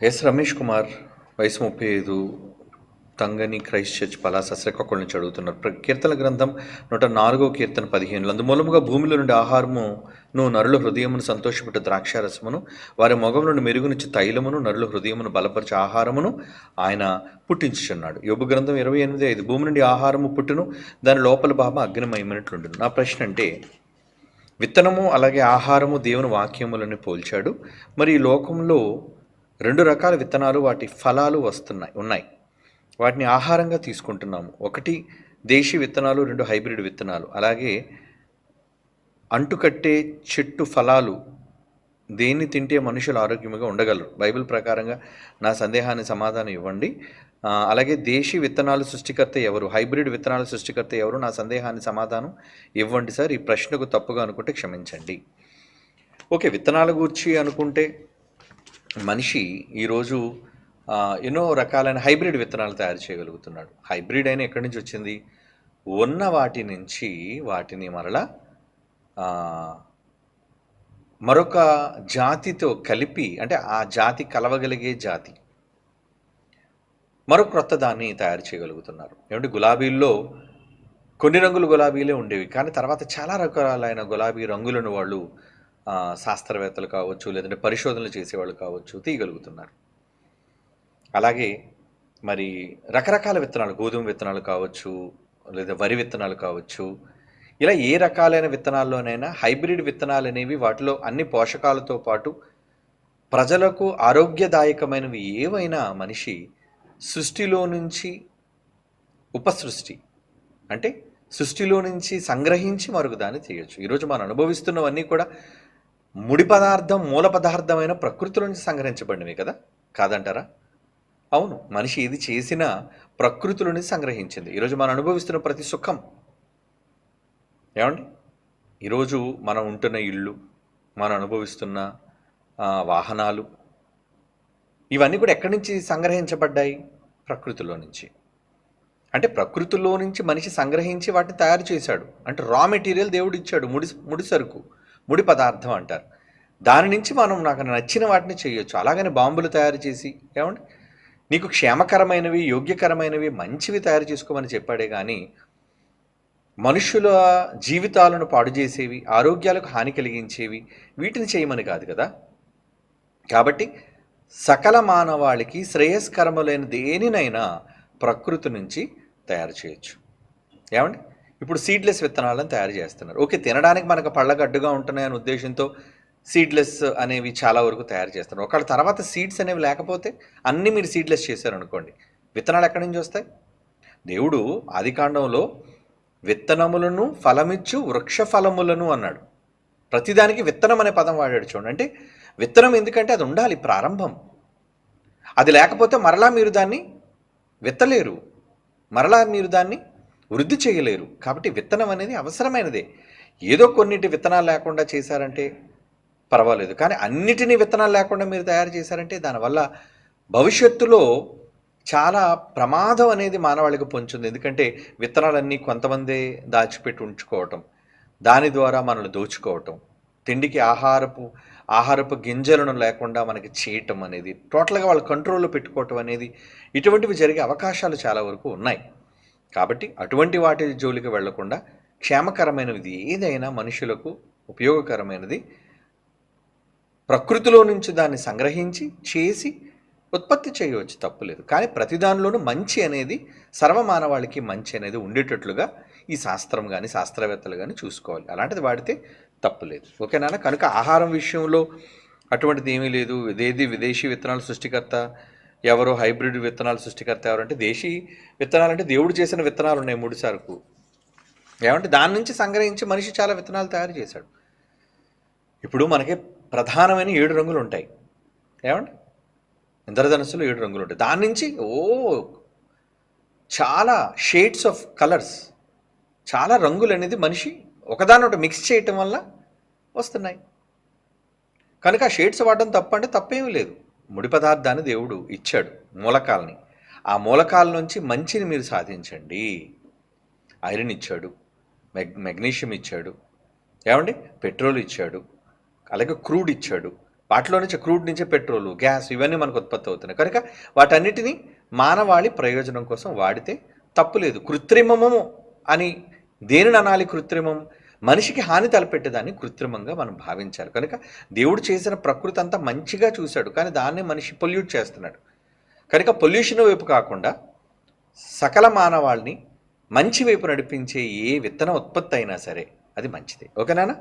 Yes Ramesh Kumar వయసు ముప్పై ఐదు తంగని క్రైస్ట్ చర్చ్ పలాస శ్రీకాకుళం నుంచి అడుగుతున్నారు కీర్తన గ్రంథం నూట నాలుగో కీర్తన పదిహేనులు అందుమూలముగా భూమిలో నుండి ఆహారమును నరుల హృదయమును సంతోషపెట్టు ద్రాక్షారసమును వారి మొగం నుండి మెరుగునిచ్చి తైలమును నరుల హృదయమును బలపరిచే ఆహారమును ఆయన పుట్టించుచున్నాడు. యోబు గ్రంథం ఇరవై ఎనిమిది ఐదు భూమి నుండి ఆహారము పుట్టును దాని లోపల భాగం అగ్నిమయమైనట్లుండును నా ప్రశ్న అంటే విత్తనము అలాగే ఆహారము దేవుని వాక్యములను పోల్చాడు. మరి ఈ లోకంలో రెండు రకాల విత్తనాలు వాటి ఫలాలు వస్తున్నాయి ఉన్నాయి. వాటిని ఆహారంగా తీసుకుంటున్నాము. ఒకటి దేశీ విత్తనాలు రెండు హైబ్రిడ్ విత్తనాలు. అలాగే అంటుకట్టే చెట్టు ఫలాలు దేన్ని తింటే మనుషులు ఆరోగ్యంగా ఉండగలరు. బైబిల్ ప్రకారంగా నా సందేహాన్ని సమాధానం ఇవ్వండి. అలాగే దేశీ విత్తనాలు సృష్టికర్త ఎవరు? హైబ్రిడ్ విత్తనాలు సృష్టికర్త ఎవరు? నా సందేహాన్ని సమాధానం ఇవ్వండి సార్. ఈ ప్రశ్నకు తప్పుగా అనుకుంటే క్షమించండి. ఓకే విత్తనాల గురించి అనుకుంటే మనిషి ఈరోజు ఎన్నో రకాలైన హైబ్రిడ్ విత్తనాలు తయారు చేయగలుగుతున్నాడు. హైబ్రిడ్ అయిన ఎక్కడి నుంచి వచ్చింది? ఉన్న వాటి నుంచి వాటిని మరలా మరొక జాతితో కలిపి అంటే ఆ జాతి కలవగలిగే జాతి మరో క్రొత్త దాన్ని తయారు చేయగలుగుతున్నారు. ఏమంటే గులాబీల్లో కొన్ని రంగులు గులాబీలే ఉండేవి. కానీ తర్వాత చాలా రకాలైన గులాబీ రంగులను వాళ్ళు శాస్త్రవేత్తలు కావచ్చు లేదంటే పరిశోధనలు చేసేవాళ్ళు కావచ్చు తీయగలుగుతున్నారు. అలాగే మరి రకరకాల విత్తనాలు గోధుమ విత్తనాలు కావచ్చు లేదా వరి విత్తనాలు కావచ్చు ఇలా ఏ రకాలైన విత్తనాల్లోనైనా హైబ్రిడ్ విత్తనాలు అనేవి వాటిలో అన్ని పోషకాలతో పాటు ప్రజలకు ఆరోగ్యదాయకమైనవి ఏవైనా మనిషి సృష్టిలో నుంచి ఉపసృష్టి అంటే సృష్టిలో నుంచి సంగ్రహించి మరొక దాన్ని చేయొచ్చు. ఈరోజు మనం అనుభవిస్తున్నవన్నీ కూడా ముడి పదార్థం మూల పదార్థమైన ప్రకృతి నుంచి సంగ్రహించబడినవి కదా? కాదంటారా? అవును మనిషి ఏది చేసినా ప్రకృతిలోని సంగ్రహించింది. ఈరోజు మనం అనుభవిస్తున్న ప్రతి సుఖం. ఏమండి? ఈరోజు మనం ఉంటున్న ఇల్లు మనం అనుభవిస్తున్న వాహనాలు ఇవన్నీ కూడా ఎక్కడి నుంచి సంగ్రహించబడ్డాయి? ప్రకృతిలో నుంచి. అంటే ప్రకృతిలో నుంచి మనిషి సంగ్రహించి వాటిని తయారు చేశాడు. అంటే రా మెటీరియల్ దేవుడు ఇచ్చాడు ముడి ముడి సరుకు. ముడి పదార్థం అంటారు. దాని నుంచి మనం నాకు నచ్చిన వాటిని చేయొచ్చు. అలాగని బాంబులు తయారు చేసి ఏమండి? నీకు క్షేమకరమైనవి యోగ్యకరమైనవి మంచివి తయారు చేసుకోమని చెప్పాడే కానీ మనుషుల జీవితాలను పాడు చేసేవి ఆరోగ్యాలకు హాని కలిగించేవి వీటిని చేయమని కాదు కదా? కాబట్టి సకల మానవాళికి శ్రేయస్కరములైన దేనినైనా ప్రకృతి నుంచి తయారు చేయొచ్చు. ఏమండి? ఇప్పుడు సీడ్లెస్ విత్తనాలను తయారు చేస్తున్నారు. ఓకే తినడానికి మనకు పళ్ళకు అడ్డుగా ఉంటున్నాయనే ఉద్దేశంతో సీడ్లెస్ అనేవి చాలా వరకు తయారు చేస్తున్నారు. ఒకళ్ళ తర్వాత సీడ్స్ అనేవి లేకపోతే అన్నీ మీరు సీడ్లెస్ చేశారనుకోండి విత్తనాలు ఎక్కడి నుంచి వస్తాయి? దేవుడు ఆదికాండంలో విత్తనములను ఫలమిచ్చు వృక్ష ఫలములను అన్నాడు. ప్రతిదానికి విత్తనం అనే పదం వాడాడు చూడండి. అంటే విత్తనం ఎందుకంటే అది ఉండాలి ప్రారంభం. అది లేకపోతే మరలా మీరు దాన్ని విత్తలేరు. మరలా మీరు దాన్ని వృద్ధి చేయలేరు. కాబట్టి విత్తనం అనేది అవసరమైనదే. ఏదో కొన్నిటి విత్తనాలు లేకుండా చేశారంటే పర్వాలేదు. కానీ అన్నిటినీ విత్తనాలు లేకుండా మీరు తయారు చేశారంటే దానివల్ల భవిష్యత్తులో చాలా ప్రమాదం అనేది మానవాళికి పొంచుంది ఎందుకంటే విత్తనాలన్నీ కొంతమందే దాచిపెట్టి ఉంచుకోవటం దాని ద్వారా మనల్ని దోచుకోవటం తిండికి ఆహారపు ఆహారపు గింజలను లేకుండా మనకి చేయటం అనేది టోటల్గా వాళ్ళు కంట్రోల్లో పెట్టుకోవటం అనేది ఇటువంటివి జరిగే అవకాశాలు చాలా వరకు ఉన్నాయి. కాబట్టి అటువంటి వాటి జోలికి వెళ్ళకుండా క్షేమకరమైనది ఏదైనా మనుషులకు ఉపయోగకరమైనది ప్రకృతిలో నుంచి దాన్ని సంగ్రహించి చేసి ఉత్పత్తి చేయవచ్చు తప్పులేదు కానీ ప్రతి దానిలోనూ మంచి అనేది సర్వమానవాళికి మంచి అనేది ఉండేటట్లుగా ఈ శాస్త్రం కానీ శాస్త్రవేత్తలు కానీ చూసుకోవాలి. అలాంటిది వాడితే తప్పులేదు ఓకేనా కనుక ఆహారం విషయంలో అటువంటిది ఏమీ లేదు. ఏది విదేశీ విత్తనాల సృష్టికర్త ఎవరో హైబ్రిడ్ విత్తనాలు సృష్టికర్త ఎవరంటే దేశీ విత్తనాలు అంటే దేవుడు చేసిన విత్తనాలు ఉన్నాయి ముడి సరుకు ఏమంటే దాని నుంచి సంగ్రహించి మనిషి చాలా విత్తనాలు తయారు చేశాడు. ఇప్పుడు మనకి ప్రధానమైన ఏడు రంగులు ఉంటాయి. ఏమండి? ఇంద్రధనస్సులో ఏడు రంగులు ఉంటాయి. దాని నుంచి ఓ చాలా షేడ్స్ ఆఫ్ కలర్స్ చాలా రంగులు అనేది మనిషి ఒకదానొకటి మిక్స్ చేయటం వల్ల వస్తున్నాయి. కనుక ఆ షేడ్స్ వాడడం తప్ప అంటే తప్పేమీ లేదు. ముడి పదార్థాన్ని దేవుడు ఇచ్చాడు మూలకాలని. ఆ మూలకాల నుంచి మంచిని మీరు సాధించండి. ఐరన్ ఇచ్చాడు మెగ్ మెగ్నీషియం ఇచ్చాడు ఏమండి? పెట్రోల్ ఇచ్చాడు అలాగే క్రూడ్ ఇచ్చాడు. వాటిలో నుంచి క్రూడ్ నుంచి పెట్రోలు గ్యాస్ ఇవన్నీ మనకు ఉత్పత్తి అవుతున్నాయి. కనుక వాటన్నిటిని మానవాళి ప్రయోజనం కోసం వాడితే తప్పులేదు కృత్రిమము అని దేనిని అనాలి కృత్రిమం? మనిషికి హాని తలపెట్టేదాన్ని కృత్రిమంగా మనం భావించాలి. కనుక దేవుడు చేసిన ప్రకృతి అంతా మంచిగా చూశాడు. కానీ దాన్నే మనిషి పొల్యూట్ చేస్తున్నాడు. కనుక పొల్యూషన్ వైపు కాకుండా సకల మానవాళ్ళని మంచి వైపు నడిపించే ఏ విత్తన ఉత్పత్తి అయినా సరే అది మంచిది. ఓకేనా